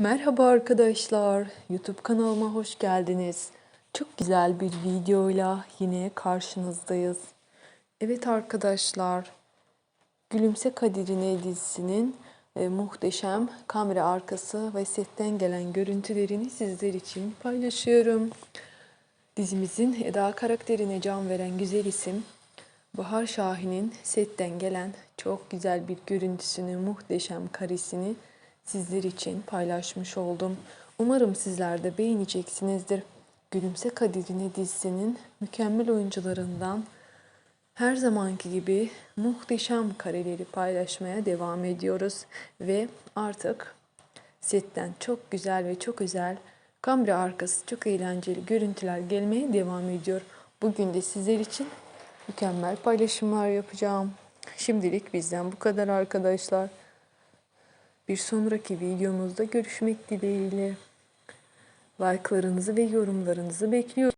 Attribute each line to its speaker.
Speaker 1: Merhaba arkadaşlar. YouTube kanalıma hoş geldiniz. Çok güzel bir videoyla yine karşınızdayız. Evet arkadaşlar. Gülümse Kadirine dizisinin e, muhteşem kamera arkası ve setten gelen görüntülerini sizler için paylaşıyorum. Dizimizin Eda karakterine can veren güzel isim Bahar Şahin'in setten gelen çok güzel bir görüntüsünü, muhteşem karesini sizler için paylaşmış oldum. Umarım sizler de beğeneceksinizdir. Gülümse Kadirine dizisinin mükemmel oyuncularından her zamanki gibi muhteşem kareleri paylaşmaya devam ediyoruz. Ve artık setten çok güzel ve çok özel kamera arkası çok eğlenceli görüntüler gelmeye devam ediyor. Bugün de sizler için mükemmel paylaşımlar yapacağım. Şimdilik bizden bu kadar arkadaşlar. Bir sonraki videomuzda görüşmek dileğiyle. Like'larınızı ve yorumlarınızı bekliyorum.